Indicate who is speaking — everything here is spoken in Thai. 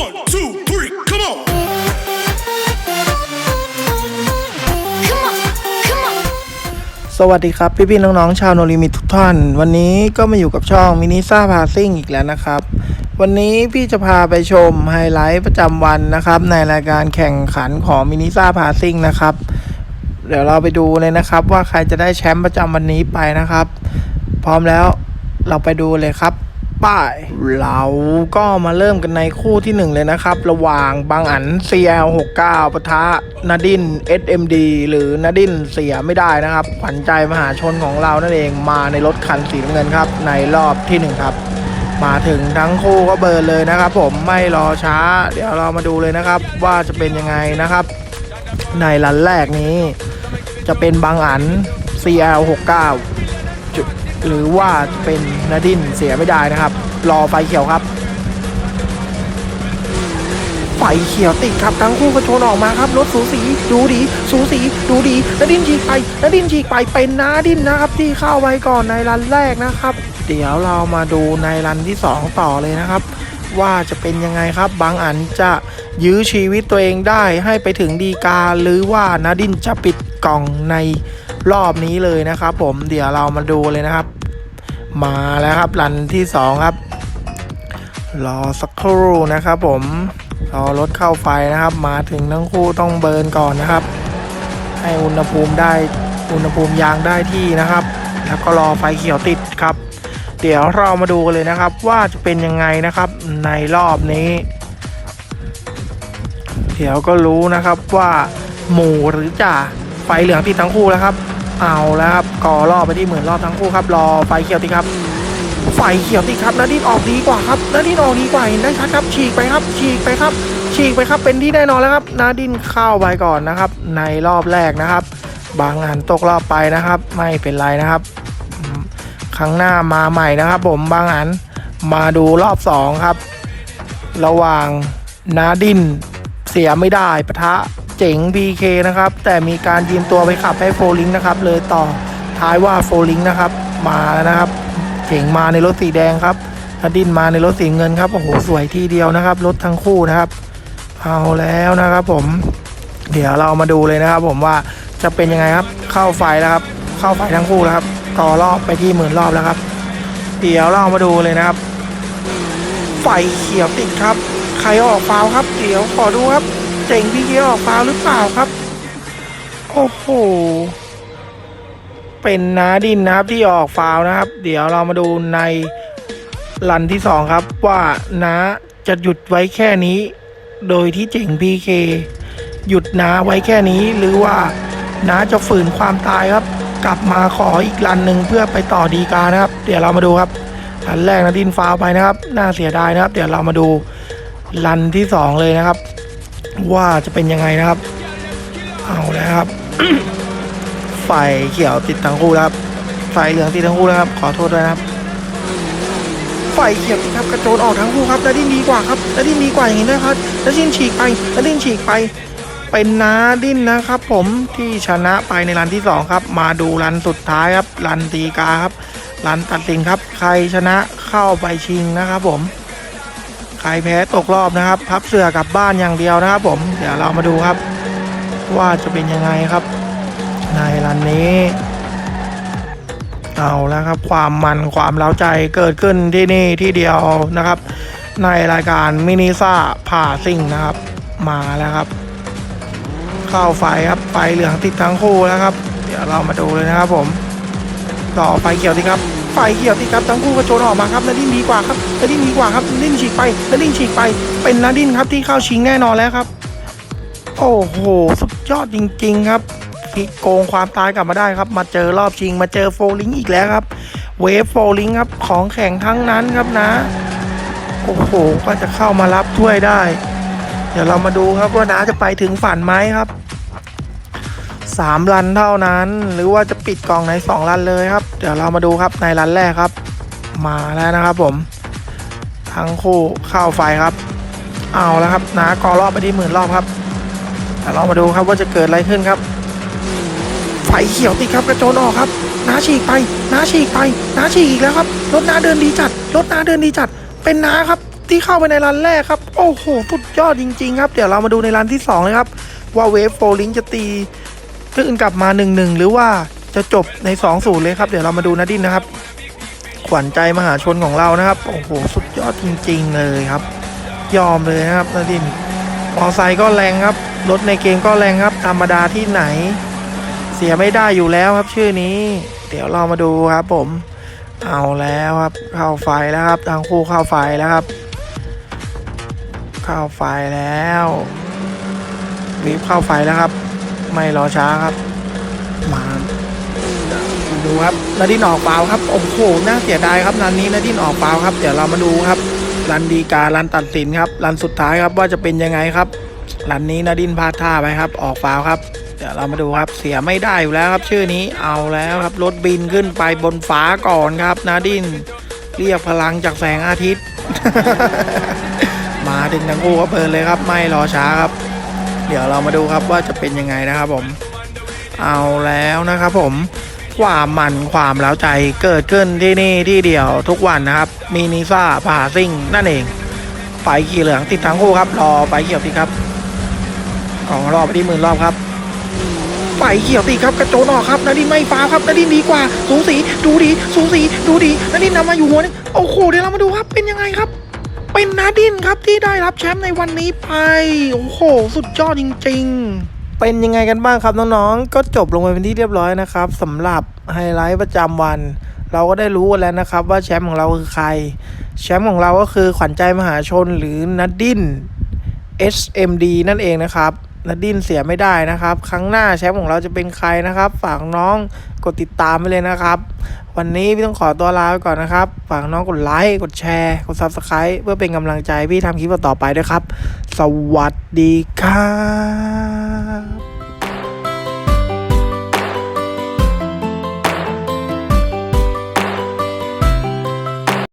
Speaker 1: One, two, three, come on.
Speaker 2: Come on, come on.
Speaker 3: สวัสดีครับพี่พี่ๆน้องๆชาวโนลิมิตทุกท่าน วันนี้ก็มาอยู่กับช่องมินิซ่าพาซิ่งอีกแล้วนะครับ วันนี้พี่จะพาไปชมไฮไลท์ประจำวันนะครับ ในรายการแข่งขันของมินิซ่าพาซิ่งนะครับ เดี๋ยวเราไปดูเลยนะครับ ว่าใครจะได้แชมป์ประจำวันนี้ไปนะครับ พร้อมแล้วเราไปดูเลยครับ ป้ายเราก็มาเริ่มกันในคู่ที่หนึ่งเลยนะครับ ระหว่างบางอัน CL69 ปะทะนาดิน SMD หรือนาดินเสียไม่ได้นะครับ ขวัญใจมหาชนของเรานั่นเองมาในรถคันสีน้ำเงินครับ ในรอบที่หนึ่งครับ มาถึงทั้งคู่ก็เบิร์นเลยนะครับ ผมไม่รอช้า เดี๋ยวเรามาดูเลยนะครับ ว่าจะเป็นยังไงนะครับ ในรันแรกนี้ จะเป็นบางอัน CL69 หรือว่าเป็นนาดินเสียไม่ได้นะครับ รอไฟเขียวครับ ไฟเขียวติดครับทั้งคู่กระโชนออกมาครับรถสูสีดูดี สูสีดูดีนาดินฉีกไปนาดินฉีกไปเป็นนาดินนะครับ ที่เข้าไว้ก่อนในรันแรกนะครับ เดี๋ยวเรามาดูในรันที่สองต่อเลยนะครับ ว่าจะเป็นยังไงครับ บางอันจะยื้อชีวิตตัวเองได้ให้ไปถึงดีกาหรือว่านาดินจะปิดกล่องใน รอบนี้เลยนะครับ ผมเดี๋ยวเรามาดูเลยนะครับ มาแล้วครับรันที่สองครับ รอสักครู่นะครับ ผมรอรถเข้าไฟนะครับ มาถึงทั้งคู่ต้องเบิร์นก่อนนะครับ ให้อุณหภูมิได้อุณหภูมิยางได้ที่นะครับ แล้วก็รอไฟเขียวติดครับ เดี๋ยวเรามาดูกันเลยนะครับ ว่าจะเป็นยังไงนะครับ ในรอบนี้ เดี๋ยวก็รู้นะครับว่า หมู่หรือจ่า ฟเหลืองติดทั้งคู่แล้วครับ เอาแล้วครับก่อรอบไปที่หมื่นรอบทั้งคู่ครับ รอไฟเขียวติดครับ ไฟเขียวติดครับนาดินออกดีกว่าครับนาดินออกดีกว่าเห็นได้ชัดครับ ฉีกไปครับ ฉีกไปครับ ฉีกไปครับ เป็นที่แน่นอนแล้วครับนาดินเข้าไปก่อนนะครับ ในรอบแรกนะครับ บางอันตกรอบไปนะครับ ไม่เป็นไรนะครับครั้งหน้ามาใหม่นะครับ ผมบางอันมาดูรอบสองครับ ระหว่างนาดินเสียไม่ได้ปะทะ เจ๋ง BK นะครับ แต่มีการยืมตัวไปขับให้โฟลิงนะครับ เลยต่อท้ายว่าโฟลิงนะครับ มาแล้วนะครับ เจ๋งมาในรถสีแดงครับนาดินมาในรถสีเงินครับโอ้โหสวยทีเดียวนะครับ รถทั้งคู่นะครับ เอาแล้วนะครับ ผม เดี๋ยวเรามาดูเลยนะครับ ผมว่าจะเป็นยังไงครับ เข้าไฟแล้วครับ เข้าไฟทั้งคู่แล้วครับ ต่อรอบไปที่หมื่นรอบแล้วครับ เดี๋ยวเรามาดูเลยนะครับ ไฟเขียวติดครับ ใครออกฟาวครับ เดี๋ยวขอดูครับ เจ๋งพี่เกียออกฟาวหรือเปล่าครับ โอ้โห เป็นนาดินนะครับที่ออกฟาวนะครับ เดี๋ยวเรามาดูในรันที่สองครับ ว่าน้าจะหยุดไว้แค่นี้ โดยที่เจ๋งพีเคหยุดน้าไว้แค่นี้หรือว่าน้าจะฝืนความตายครับ กลับมาขออีกรันหนึ่งเพื่อไปต่อดีกานะครับ เดี๋ยวเรามาดูครับรันแรกนาดินฟาวไปนะครับ น่าเสียดายนะครับ เดี๋ยวเรามาดูรันที่สองเลยนะครับ ว่าจะเป็นยังไงนะครับ เอาแล้วครับ ไฟเขียวติดทั้งคู่แล้วครับ ไฟเหลืองติดทั้งคู่แล้วครับ ขอโทษด้วยนะครับไฟเขียวครับกระโจนออกทั้งคู่ครับนาดินดีกว่าครับนาดินดีกว่าอย่างนี้นะครับนาดินฉีกไปนาดินฉีกไปเป็นนาดิ้นนะครับ ผมที่ชนะไปในรันที่สองครับ มาดูรันสุดท้ายครับรันตีกาครับรันตัดสินครับ ใครชนะเข้าไปชิงนะครับผม ใครแพ้ตกรอบนะครับ พับเสือกลับบ้านอย่างเดียวนะครับ ผมเดี๋ยวเรามาดูครับ ว่าจะเป็นยังไงครับ ในรันนี้ เอาแล้วครับ ความมันความเล้าใจเกิดขึ้นที่นี่ที่เดียวนะครับ ในรายการมินิซ่าผ่าซิ่งนะครับ มาแล้วครับ เข้าไฟครับไฟเหลืองติดทั้งคู่แล้วครับ เดี๋ยวเรามาดูเลยนะครับ ผม ต่อไฟเขียวติครับ ไฟเขียวติครับทั้งคู่กระโจนออกมาครับนาดินดีกว่าครับนาดินดีกว่าครับนาดินฉีกไปนาดินฉีกไป เป็นนาดินครับที่เข้าชิงแน่นอนแล้วครับ โอ้โห สุดยอดจริง ๆ ครับพลิกโกงความตายกลับมาได้ครับ มาเจอรอบชิง มาเจอโฟลิงอีกแล้วครับ เวฟโฟลิงครับของแข่งทั้งนั้นครับนะ โอ้โห ก็จะเข้ามารับถ้วยได้ เดี๋ยวเรามาดูครับว่าน้าจะไปถึงฝันไหมครับ สามรันเท่านั้น หรือว่าจะปิดกล่องในสองรันเลยครับ เดี๋ยวเรามาดูครับในรันแรกครับ มาแล้วนะครับผม ทั้งคู่เข้าไฟครับ เอาแล้วครับนากอรอบไปที่หมื่นรอบครับเดี๋ยวเรามาดูครับว่าจะเกิดอะไรขึ้นครับ ไฟเขียวติดครับกระโจนออกครับน้าฉีกไปน้าฉีกไปน้าฉีกอีกแล้วครับรถน้าเดินดีจัดรถน้าเดินดีจัด เป็นน้าครับที่เข้าไปในรันแรกครับโอ้โหสุดยอดจริง ๆ ครับ เดี๋ยวเรามาดูในรันที่ 2 เลยครับว่าเวฟโฟลิงจะตี ขึ้นกลับมา 1-1 หรือว่าจะจบใน 2-0 เลยครับ เดี๋ยวเรามาดูนาดินนะครับ ขวัญใจมหาชนของเรานะครับ โอ้โห สุดยอดจริง ๆ เลยครับ ยอมเลยนะครับนาดินมอไซค์ก็แรงครับ รถในเกมก็แรงครับ ธรรมดาที่ไหน เสียไม่ได้อยู่แล้วครับ ชื่อนี้ เดี๋ยวเรามาดูครับ ผม เอาแล้วครับ เข้าไฟแล้วครับ ทางคู่เข้าไฟแล้วครับ เข้าไฟแล้วรีบเข้าไฟแล้วครับ ไม่รอช้าครับ มาดูครับนาดินออกเปล่าครับโอ้โหน่าเสียดายครับนันนี้นาดินออกเปล่าครับ เดี๋ยวเรามาดูครับรันดีการันตัดสินครับรันสุดท้ายครับว่าจะเป็นยังไงครับรันนี้นาดินพลาดท่าไปครับ ออกฟาครับ เดี๋ยวเรามาดูครับเสียไม่ได้อยู่แล้วครับ ชื่อนี้เอาแล้วครับรถบินขึ้นไปบนฟ้าก่อนครับนาดินเรียกพลังจากแสงอาทิตย์ มาถึงทั้งคู่ก็เพลินเลยครับ ไม่รอช้าครับ เดี๋ยวเรามาดูครับว่าจะเป็นยังไงนะครับผม เอาแล้วนะครับผมความมันความเล้าใจเกิดขึ้นที่นี่ที่เดียวทุกวันนะครับ มีนิซ่าผาซิ่งนั่นเองไฟขี่เหลืองติดทั้งคู่ครับ รอไฟเขียวติดครับ ของรอบไปที่หมื่นรอบครับไฟเขียวติดครับกระโจนออกครับนาดินไม่ฟ้าครับนาดินดีกว่า สูสีดูดี สูสีดูดีนาดินนำมาอยู่หัวนึงโอ้โหเดี๋ยวเรามาดูครับเป็นยังไงครับ เป็นนาดินครับที่ได้รับแชมป์ในวันนี้ไป โอ้โห สุดยอดจริง ๆเป็นยังไงกันบ้างครับน้องๆ ก็จบลงไปเป็นที่เรียบร้อยนะครับสำหรับไฮไลท์ประจำวัน เราก็ได้รู้กันแล้วนะครับ ว่าแชมป์ของเราคือใคร แชมป์ของเราก็คือขวัญใจมหาชนหรือนัดดิน SMD นั่นเองนะครับนัดดินเสียไม่ได้นะครับ ครั้งหน้าแชมป์ของเราจะเป็นใครนะครับ ฝากน้องกดติดตามไปเลยนะครับ วันนี้พี่ต้องขอตัวลาไปก่อนนะครับ ฝากน้องกดไลค์ กดแชร์ กด Subscribe เพื่อเป็นกำลังใจพี่ทำคลิปต่อไปด้วยครับ สวัสดีครับ